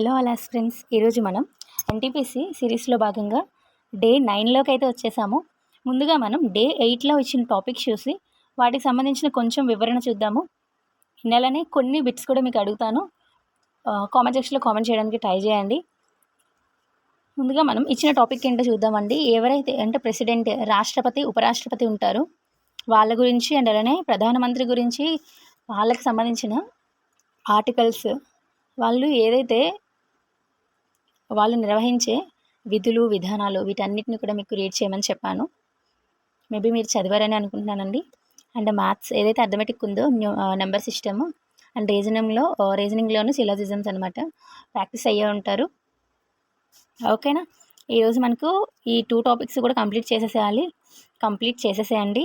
Hello అలాస్ friends ఈరోజు మనం NTPC సిరీస్లో భాగంగా డే నైన్లోకి అయితే వచ్చేసాము. ముందుగా మనం డే ఎయిట్లో ఇచ్చిన టాపిక్స్ చూసి వాటికి సంబంధించిన కొంచెం వివరణ చూద్దాము. నెలనే కొన్ని బిట్స్ కూడా మీకు అడుగుతాను. కామెంట్ సెక్షన్లో కామెంట్ చేయడానికి ట్రై చేయండి. ముందుగా మనం ఇచ్చిన టాపిక్ ఏంటో చూద్దామండి. ఎవరైతే అంటే ప్రెసిడెంట్ రాష్ట్రపతి ఉపరాష్ట్రపతి ఉంటారు వాళ్ళ గురించి అండ్ అలానే ప్రధానమంత్రి గురించి వాళ్ళకి సంబంధించిన ఆర్టికల్స్ వాళ్ళు ఏదైతే వాళ్ళు నిర్వహించే విధులు విధానాలు వీటన్నిటిని కూడా మీకు రీడ్ చేయమని చెప్పాను. మేబీ మీరు చదివారని అనుకుంటున్నానండి. అండ్ మ్యాథ్స్ ఏదైతే అర్థమెటిక్ ఉందో నెంబర్ సిస్టమ్ uh, అండ్ రీజనింగ్లో రీజనింగ్లోనూ సిలాజిజమ్స్ అనమాట ప్రాక్టీస్ అయ్యే ఉంటారు. ఓకేనా ఈరోజు మనకు ఈ టూ టాపిక్స్ కూడా కంప్లీట్ చేసేసేయాలి. కంప్లీట్ చేసేసేయండి.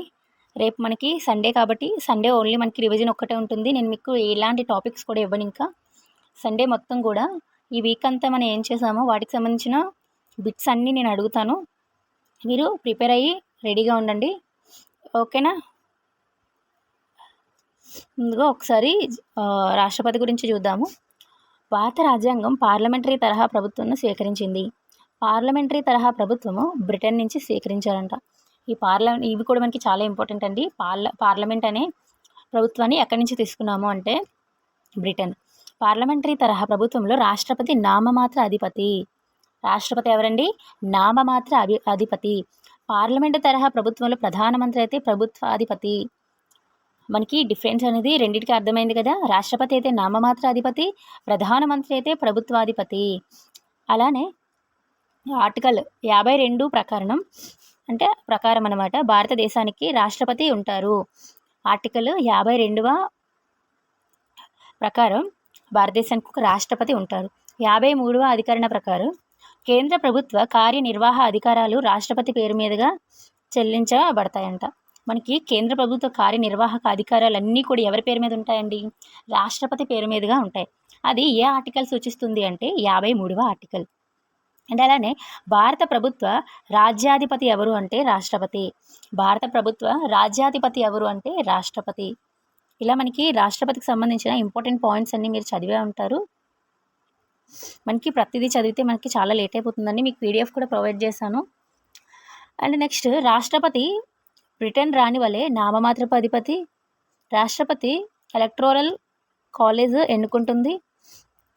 రేపు మనకి సండే కాబట్టి సండే ఓన్లీ మనకి రివిజన్ ఒక్కటే ఉంటుంది. నేను మీకు ఎలాంటి టాపిక్స్ కూడా ఇవ్వను ఇంకా. సండే మొత్తం కూడా ఈ వీక్ అంతా మనం ఏం చేసామో వాటికి సంబంధించిన బిట్స్ అన్నీ నేను అడుగుతాను. మీరు ప్రిపేర్ అయ్యి రెడీగా ఉండండి. ఓకేనా ముందుగా ఒకసారి రాష్ట్రపతి గురించి చూద్దాము. పాత రాజ్యాంగం పార్లమెంటరీ తరహా ప్రభుత్వంను స్వీకరించింది. పార్లమెంటరీ తరహా ప్రభుత్వము బ్రిటన్ నుంచి స్వీకరించారంట. ఈ పార్లమెంట్ ఇవి కూడా మనకి చాలా ఇంపార్టెంట్ అండి. పార్ల పార్లమెంట్ అనే ప్రభుత్వాన్ని ఎక్కడి నుంచి తీసుకున్నాము అంటే బ్రిటన్. పార్లమెంటరీ తరహా ప్రభుత్వంలో రాష్ట్రపతి నామమాత్ర అధిపతి. రాష్ట్రపతి ఎవరండి? నామమాత్ర అభి అధిపతి. పార్లమెంటు తరహా ప్రభుత్వంలో ప్రధానమంత్రి అయితే ప్రభుత్వాధిపతి. మనకి డిఫరెన్స్ అనేది రెండింటికి అర్థమైంది కదా. రాష్ట్రపతి అయితే నామమాత్ర అధిపతి ప్రధానమంత్రి అయితే ప్రభుత్వాధిపతి. అలానే ఆర్టికల్ యాభై రెండు ప్రకారం అంటే ప్రకారం అనమాట భారతదేశానికి రాష్ట్రపతి ఉంటారు. ఆర్టికల్ యాభై రెండవ ప్రకారం భారతదేశానికి ఒక రాష్ట్రపతి ఉంటారు. యాభై మూడవ అధికరణ ప్రకారం కేంద్ర ప్రభుత్వ కార్యనిర్వాహ అధికారాలు రాష్ట్రపతి పేరు మీదుగా చెల్లించబడతాయంట. మనకి కేంద్ర ప్రభుత్వ కార్యనిర్వాహక అధికారాలు అన్నీ కూడా ఎవరి పేరు మీద ఉంటాయండి? రాష్ట్రపతి పేరు మీదుగా ఉంటాయి. అది ఏ ఆర్టికల్ సూచిస్తుంది అంటే యాభై మూడవ ఆర్టికల్. అండ్ అలానే భారత ప్రభుత్వ రాజ్యాధిపతి ఎవరు అంటే రాష్ట్రపతి? భారత ప్రభుత్వ రాజ్యాధిపతి ఎవరు అంటే రాష్ట్రపతి? ఇలా మనకి రాష్ట్రపతికి సంబంధించిన ఇంపార్టెంట్ పాయింట్స్ అన్నీ మీరు చదివే ఉంటారు. మనకి ప్రతిదీ చదివితే మనకి చాలా లేట్ అయిపోతుందండి. మీకు పీడిఎఫ్ కూడా ప్రొవైడ్ చేశాను. అండ్ నెక్స్ట్ రాష్ట్రపతి బ్రిటన్ రాని వలె నామమాత్రపు అధిపతి. రాష్ట్రపతి ఎలక్ట్రోరల్ కాలేజ్ ఎన్నుకుంటుంది.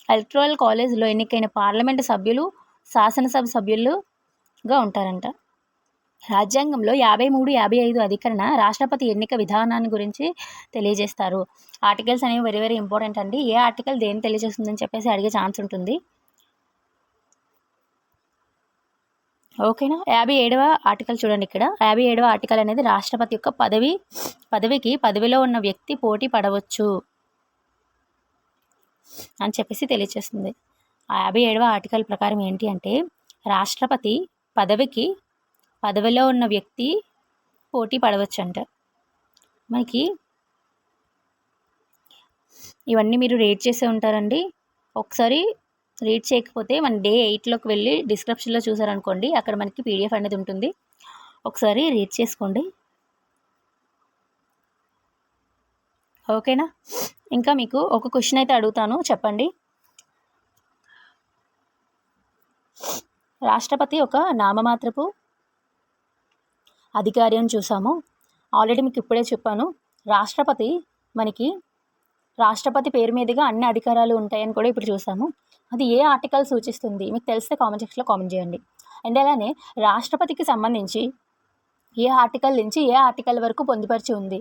ఎలక్ట్రోరల్ కాలేజ్లో ఎన్నికైన పార్లమెంటు సభ్యులు శాసనసభ సభ్యులుగా ఉంటారంట. రాజ్యాంగంలో యాభై మూడు యాభై ఐదు అధికరణ రాష్ట్రపతి ఎన్నిక విధానాన్ని గురించి తెలియజేస్తారు. ఆర్టికల్స్ అనేవి వెరీ వెరీ ఇంపార్టెంట్ అండి. ఏ ఆర్టికల్ దేని తెలియజేస్తుందని చెప్పేసి అడిగే ఛాన్స్ ఉంటుంది. ఓకేనా? యాభై ఏడవ ఆర్టికల్ చూడండి ఇక్కడ. యాభై ఏడవ ఆర్టికల్ అనేది రాష్ట్రపతి యొక్క పదవి పదవికి పదవిలో ఉన్న వ్యక్తి పోటీ పడవచ్చు అని చెప్పేసి తెలియజేస్తుంది. ఆ యాభై ఏడవ ఆర్టికల్ ప్రకారం ఏంటి అంటే రాష్ట్రపతి పదవికి పదవిలో ఉన్న వ్యక్తి పోటీ పడవచ్చు అంట మనకి ఇవన్నీ మీరు రేట్ చేసే ఉంటారండి. ఒకసారి రీడ్ చేయకపోతే మన డే ఎయిట్లోకి వెళ్ళి డిస్క్రిప్షన్లో చూసారనుకోండి అక్కడ మనకి పీడిఎఫ్ అనేది ఉంటుంది. ఒకసారి రీడ్ చేసుకోండి. ఓకేనా? ఇంకా మీకు ఒక క్వశ్చన్ అయితే అడుగుతాను చెప్పండి. రాష్ట్రపతి ఒక నామమాత్రపు అధికారి అని చూసాము ఆల్రెడీ మీకు ఇప్పుడే చెప్పాను. రాష్ట్రపతి మనకి రాష్ట్రపతి పేరు మీదుగా అన్ని అధికారాలు ఉంటాయని కూడా ఇప్పుడు చూసాము అది ఏ ఆర్టికల్ సూచిస్తుంది? మీకు తెలిస్తే కామెంట్ సెక్షన్లో కామెంట్ చేయండి. అండ్ అలానే రాష్ట్రపతికి సంబంధించి ఏ ఆర్టికల్ నుంచి ఏ ఆర్టికల్ వరకు పొందుపరిచి ఉంది?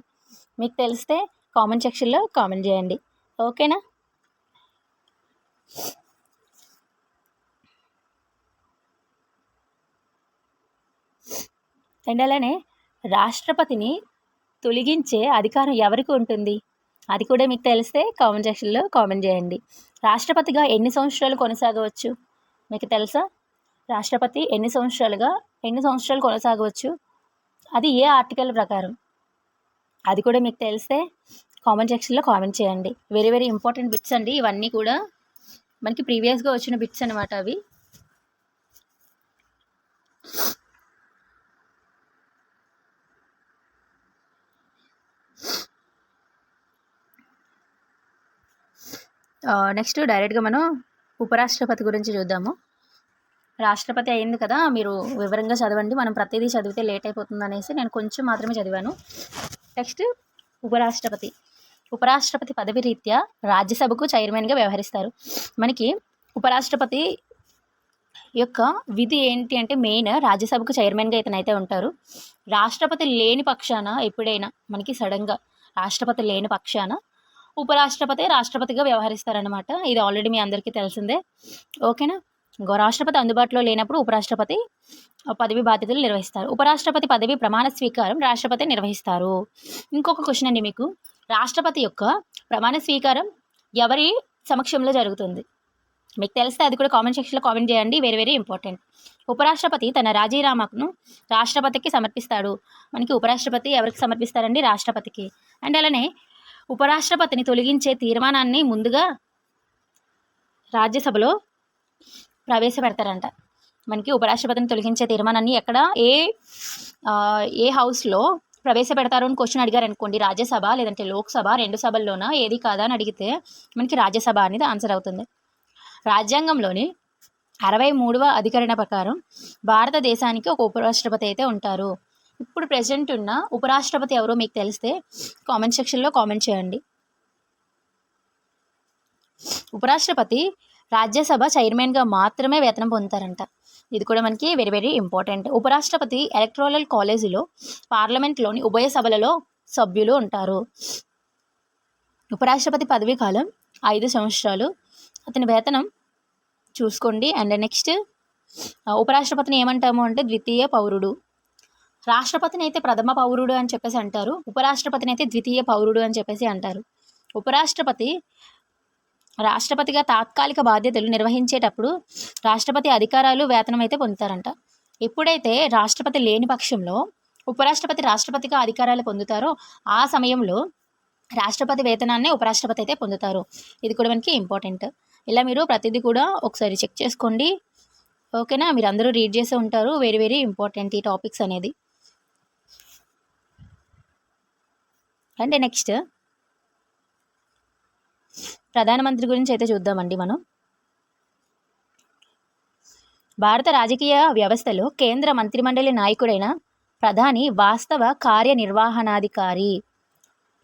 మీకు తెలిస్తే కామెంట్ సెక్షన్లో కామెంట్ చేయండి. ఓకేనా? అండ్ అలానే రాష్ట్రపతిని తొలగించే అధికారం ఎవరికి ఉంటుంది? అది కూడా మీకు తెలిస్తే కామెంట్ సెక్షన్లో కామెంట్ చేయండి. రాష్ట్రపతిగా ఎన్ని సంవత్సరాలు కొనసాగవచ్చు? మీకు తెలుసా? రాష్ట్రపతి ఎన్ని సంవత్సరాలుగా ఎన్ని సంవత్సరాలు కొనసాగవచ్చు? అది ఏ ఆర్టికల్ ప్రకారం? అది కూడా మీకు తెలిస్తే కామెంట్ సెక్షన్లో కామెంట్ చేయండి. వెరీ వెరీ ఇంపార్టెంట్ బిట్స్ అండి. ఇవన్నీ కూడా మనకి ప్రీవియస్గా వచ్చిన బిట్స్ అనమాట అవి. నెక్స్ట్ డైరెక్ట్గా మనం ఉపరాష్ట్రపతి గురించి చూద్దాము. రాష్ట్రపతి అయింది కదా మీరు వివరంగా చదవండి. మనం ప్రతిదీ చదివితే లేట్ అయిపోతుంది అనేసి నేను కొంచెం మాత్రమే చదివాను. నెక్స్ట్ ఉపరాష్ట్రపతి. ఉపరాష్ట్రపతి పదవి రీత్యా రాజ్యసభకు చైర్మన్గా వ్యవహరిస్తారు. మనకి ఉపరాష్ట్రపతి యొక్క విధి ఏంటి అంటే మెయిన్ రాజ్యసభకు చైర్మన్గా ఇతనైతే ఉంటారు. రాష్ట్రపతి లేని పక్షాన ఎప్పుడైనా మనకి సడన్గా రాష్ట్రపతి లేని పక్షాన ఉపరాష్ట్రపతి రాష్ట్రపతిగా వ్యవహరిస్తారనమాట ఇది ఆల్రెడీ మీ అందరికీ తెలిసిందే. ఓకేనా? ఇంకో రాష్ట్రపతి అందుబాటులో లేనప్పుడు ఉపరాష్ట్రపతి పదవి బాధ్యతలు నిర్వహిస్తారు. ఉపరాష్ట్రపతి పదవి ప్రమాణ స్వీకారం రాష్ట్రపతి నిర్వహిస్తారు. ఇంకొక క్వశ్చన్ అండి మీకు. రాష్ట్రపతి యొక్క ప్రమాణ స్వీకారం ఎవరి సమక్షంలో జరుగుతుంది? మీకు తెలిస్తే అది కూడా కామెంట్ సెక్షన్లో కామెంట్ చేయండి. వెరీ వెరీ ఇంపార్టెంట్ ఉపరాష్ట్రపతి తన రాజీనామాను రాష్ట్రపతికి సమర్పిస్తాడు. మనకి ఉపరాష్ట్రపతి ఎవరికి సమర్పిస్తారండి? రాష్ట్రపతికి. అండ్ అలానే ఉపరాష్ట్రపతిని తొలగించే తీర్మానాన్ని ముందుగా రాజ్యసభలో ప్రవేశపెడతారంట. మనకి ఉపరాష్ట్రపతిని తొలగించే తీర్మానాన్ని ఎక్కడ ఏ ఏ హౌస్లో ప్రవేశపెడతారు అని క్వశ్చన్ అడిగారు అనుకోండి. రాజ్యసభ లేదంటే లోక్సభ రెండు సభల్లోనా? ఏది కాదా అని అడిగితే మనకి రాజ్యసభ అనేది ఆన్సర్ అవుతుంది. రాజ్యాంగంలోని అరవై మూడవ అధికరణ ప్రకారం భారతదేశానికి ఒక ఉపరాష్ట్రపతి అయితే ఉంటారు. ఇప్పుడు ప్రెసెంట్ ఉన్న ఉపరాష్ట్రపతి ఎవరో మీకు తెలిస్తే కామెంట్ సెక్షన్లో కామెంట్ చేయండి. ఉపరాష్ట్రపతి రాజ్యసభ చైర్మన్గా మాత్రమే వేతనం పొందుతారంట. ఇది కూడా మనకి వెరీ వెరీ ఇంపార్టెంట్ ఉపరాష్ట్రపతి ఎలక్ట్రోరల్ కాలేజీలో పార్లమెంట్లోని ఉభయ సభలలో సభ్యులు ఉంటారు. ఉపరాష్ట్రపతి పదవీ కాలం ఐదు సంవత్సరాలు. అతని వేతనం చూసుకోండి. అండ్ నెక్స్ట్ ఉపరాష్ట్రపతిని ఏమంటాము అంటే ద్వితీయ పౌరుడు. రాష్ట్రపతిని అయితే ప్రథమ పౌరుడు అని చెప్పేసి అంటారు. ఉపరాష్ట్రపతిని అయితే ద్వితీయ పౌరుడు అని చెప్పేసి అంటారు. ఉపరాష్ట్రపతి రాష్ట్రపతిగా తాత్కాలిక బాధ్యతలు నిర్వహించేటప్పుడు రాష్ట్రపతి అధికారాలు వేతనం అయితే పొందుతారంట. ఎప్పుడైతే రాష్ట్రపతి లేని పక్షంలో ఉపరాష్ట్రపతి రాష్ట్రపతిగా అధికారాలు పొందుతారో ఆ సమయంలో రాష్ట్రపతి వేతనాన్ని ఉపరాష్ట్రపతి అయితే పొందుతారు. ఇది కూడా మనకి ఇంపార్టెంట్. ఇలా మీరు ప్రతిదీ కూడా ఒకసారి చెక్ చేసుకోండి. ఓకేనా? మీరు అందరూ రీడ్ చేసే ఉంటారు. వెరీ వెరీ ఇంపార్టెంట్ ఈ టాపిక్స్ అనేది. అంటే నెక్స్ట్ ప్రధానమంత్రి గురించి అయితే చూద్దామండి మనం. భారత రాజకీయ వ్యవస్థలో కేంద్ర మంత్రిమండలి నాయకుడైన ప్రధాని వాస్తవ కార్యనిర్వహణాధికారి.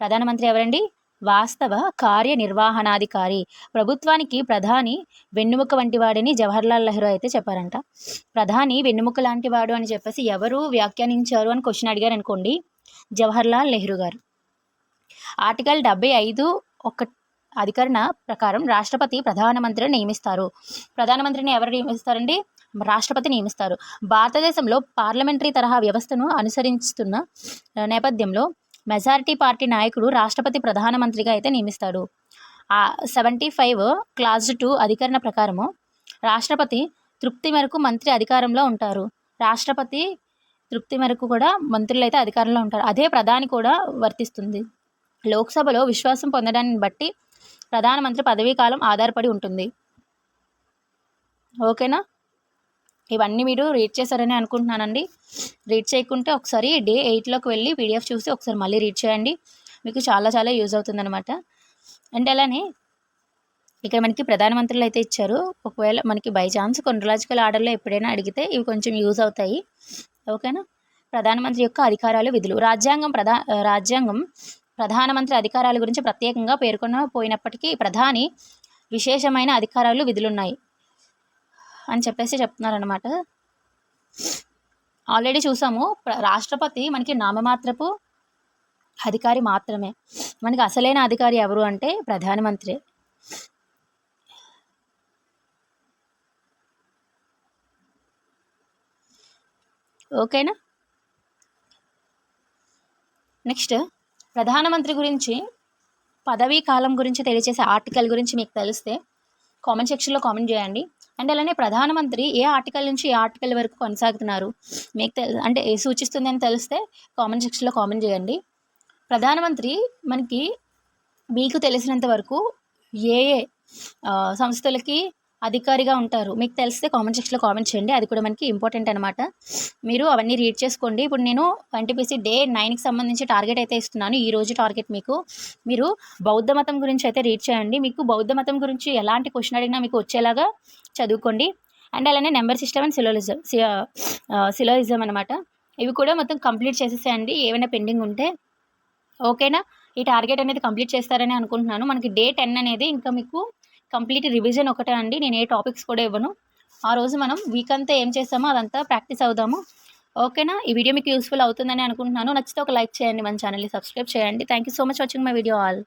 ప్రధానమంత్రి ఎవరండి? వాస్తవ కార్యనిర్వహణాధికారి. ప్రభుత్వానికి ప్రధాని వెన్నుముక వంటి వాడని జవహర్లాల్ నెహ్రూ అయితే చెప్పారంట. ప్రధాని వెన్నుముక లాంటి వాడు అని చెప్పేసి ఎవరు వ్యాఖ్యానించారు అని క్వశ్చన్ అడిగారు అనుకోండి జవహర్లాల్ నెహ్రూ గారు. ఆర్టికల్ డెబ్బై ఐదు ఒక అధికరణ ప్రకారం రాష్ట్రపతి ప్రధానమంత్రిని నియమిస్తారు. ప్రధానమంత్రిని ఎవరు నియమిస్తారండి? రాష్ట్రపతి నియమిస్తారు. భారతదేశంలో పార్లమెంటరీ తరహా వ్యవస్థను అనుసరిస్తున్న నేపథ్యంలో మెజారిటీ పార్టీ నాయకుడు రాష్ట్రపతి ప్రధానమంత్రిగా అయితే నియమిస్తాడు. సెవెంటీ ఫైవ్ క్లాజ్ టూ అధికరణ ప్రకారము రాష్ట్రపతి తృప్తి మేరకు మంత్రి అధికారంలో ఉంటారు. రాష్ట్రపతి తృప్తి మేరకు కూడా మంత్రులు అయితే అధికారంలో ఉంటారు. అదే ప్రధాని కూడా వర్తిస్తుంది. లోక్సభలో విశ్వాసం పొందడాన్ని బట్టి ప్రధానమంత్రి పదవీ కాలం ఆధారపడి ఉంటుంది. ఓకేనా? ఇవన్నీ మీరు రీడ్ చేశారని అనుకుంటున్నానండి. రీడ్ చేయకుంటే ఒకసారి డే ఎయిట్లోకి వెళ్ళి పీడిఎఫ్ చూసి ఒకసారి మళ్ళీ రీడ్ చేయండి. మీకు చాలా చాలా యూజ్ అవుతుందన్నమాట. అండ్ అలానే ఇక్కడ మనకి ప్రధానమంత్రులు అయితే ఇచ్చారు. ఒకవేళ మనకి బై ఛాన్స్ కొనలాజికల్ ఆర్డర్లో ఎప్పుడైనా అడిగితే ఇవి కొంచెం యూజ్ అవుతాయి. ఓకేనా? ప్రధానమంత్రి యొక్క అధికారాలు విధులు. రాజ్యాంగం ప్రధా రాజ్యాంగం ప్రధానమంత్రి అధికారాల గురించి ప్రత్యేకంగా పేర్కొన పోయినప్పటికీ ప్రధాని విశేషమైన అధికారాలు విధులున్నాయి అని చెప్పేసి చెప్తున్నారనమాట ఆల్రెడీ చూసాము. రాష్ట్రపతి మనకి నామమాత్రపు అధికారి మాత్రమే. మనకి అసలైన అధికారి ఎవరు అంటే ప్రధానమంత్రి. ఓకేనా? నెక్స్ట్. ప్రధానమంత్రి గురించి పదవీ కాలం గురించి తెలియజేసే ఆర్టికల్ గురించి మీకు తెలిస్తే కామెంట్ సెక్షన్లో కామెంట్ చేయండి. అండ్ అలానే ప్రధానమంత్రి ఏ ఆర్టికల్ నుంచి ఏ ఆర్టికల్ వరకు కొనసాగుతున్నారు మీకు తె అంటే సూచిస్తుందని తెలిస్తే కామెంట్ సెక్షన్లో కామెంట్ చేయండి. ప్రధానమంత్రి మనకి మీకు తెలిసినంత వరకు ఏ ఏ సంస్థలకి అధికారిగా ఉంటారు. మీకు తెలిస్తే కామెంట్ సెక్షన్లో కామెంట్ చేయండి. అది కూడా మనకి ఇంపార్టెంట్ అనమాట మీరు అవన్నీ రీడ్ చేసుకోండి. ఇప్పుడు నేను ఎన్టీపీసీ డే నైన్కి సంబంధించి టార్గెట్ అయితే ఇస్తున్నాను. ఈ రోజు టార్గెట్ మీకు. మీరు బౌద్ధ మతం గురించి అయితే రీడ్ చేయండి. మీకు బౌద్ధ మతం గురించి ఎలాంటి క్వశ్చన్ అడిగినా మీకు వచ్చేలాగా చదువుకోండి. అండ్ అలానే number system and syllogism syllogism అనమాట ఇవి కూడా మొత్తం కంప్లీట్ చేసేసేయండి. ఏమైనా పెండింగ్ ఉంటే. ఓకేనా ఈ టార్గెట్ అనేది కంప్లీట్ చేస్తారని అనుకుంటున్నాను. మనకి డే టెన్ అనేది ఇంకా మీకు కంప్లీట్ రివిజన్ ఒకటే అండి. నేను ఏ టాపిక్స్ కూడా ఇవ్వను. ఆ రోజు మనం వీక్ అంతా ఏం చేస్తామో అదంతా ప్రాక్టీస్ అవుదాము. ఓకేనా? ఈ వీడియో మీకు యూస్ఫుల్ అవుతుందని అనుకుంటున్నాను. నచ్చితే ఒక లైక్ చేయండి మన ఛానల్ని సబ్స్క్రైబ్ చేయండి. Thank you so much watching my video all